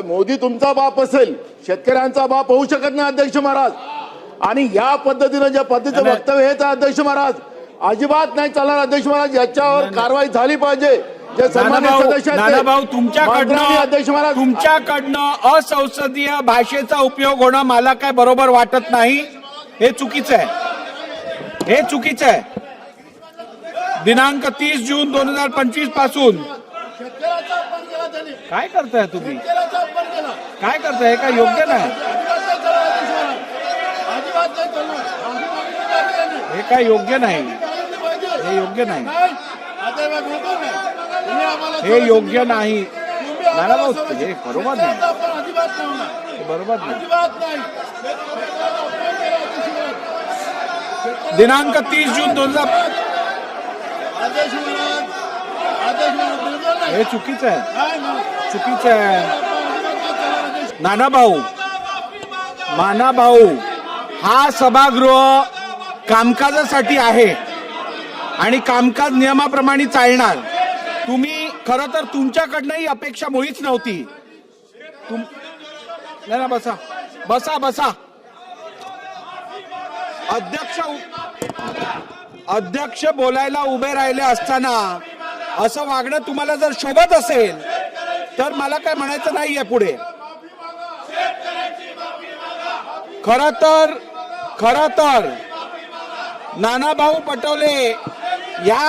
मोदी तुमचा बाप असेल शेतकऱ्यांचा बाप होऊ शकत नाही अध्यक्ष महाराज आणि या पद्धतीनं ज्या पद्धतीचं. वक्तव्य आहे अध्यक्ष महाराज अजिबात नाही चालणार अध्यक्ष महाराज याच्यावर कारवाई झाली पाहिजे जे सन्मान्य नानाभाऊ सदस्य आहेत ते. नानाभाऊ मंत्र्यांनी अध्यक्ष तुमच्याकडनं महाराज तुमच्याकडनं असंसदीय भाषेचा उपयोग होणं मला काय बरोबर वाटत नाही हे चुकीचं आहे हे चुकीचं आहे दिनांक तीस जून दोन हजार पंचवीसपासून. काय करताय तुम्ही. काय करताय? हे काय योग्य नाही. हे काय योग्य नाही. हे योग्य नाही. हे योग्य नाही. नानाभाऊ, हे बरोबर नाही. बरोबर नाही. दिनांक तीस जून दोन हजार हे चुकीचं आहे. चुकीचं आहे अजिबात नाही चालणार अध्यक्ष. नाना भाऊ माना भाऊ हा सभागृह कामकाजासाठी आहे आणि कामकाज नियमाप्रमाणे चालणार. तुम्ही खर तर तुमच्याकडनं ही अपेक्षा मुळीच नव्हती. तुम नाही ना बसा. बसा बसा. अध्यक्ष अध्यक्ष बोलायला उभे राहिले असताना असं वागणं तुम्हाला जर शोभत असेल तर मला काय म्हणायचं नाहीये पुढे. खर तर खर तर नानाभाऊ पटोले या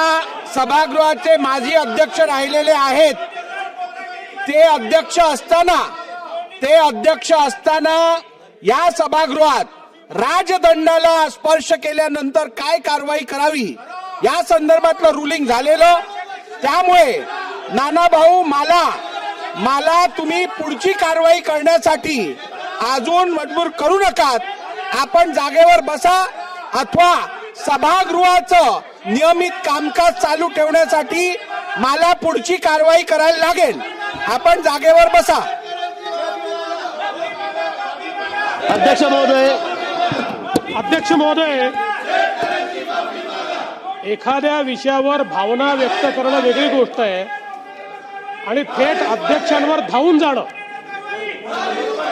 सभागृहाचे माजी अध्यक्ष राहिलेले आहेत. ते अध्यक्ष असताना ते अध्यक्ष असताना या सभागृहात राजदंडाला स्पर्श केल्यानंतर काय कारवाई करावी या संदर्भातलं रुलिंग झालेलं. त्यामुळे नानाभाऊ मला मला तुम्ही पुढची कारवाई करण्यासाठी अजून मजबूर करू नकात. आपण जागेवर बसा अथवा सभागृहाचं नियमित कामकाज चालू ठेवण्यासाठी मला पुढची कारवाई करायला लागेल. आपण जागेवर बसा. अध्यक्ष महोदय. अध्यक्ष महोदय एखाद्या विषयावर भावना व्यक्त करणं वेगळी गोष्ट आहे आणि थेट अध्यक्षांवर धावून जाणं.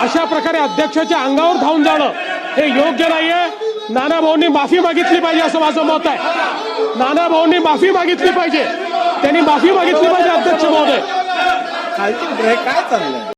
अशा प्रकारे अध्यक्षाच्या अंगावर धावून जाणं हे योग्य नाहीये. नाना भाऊंनी माफी मागितली पाहिजे असं माझं मत आहे. नाना भाऊंनी माफी मागितली पाहिजे. त्यांनी माफी मागितली पाहिजे अध्यक्ष महोदय. काय चाललंय?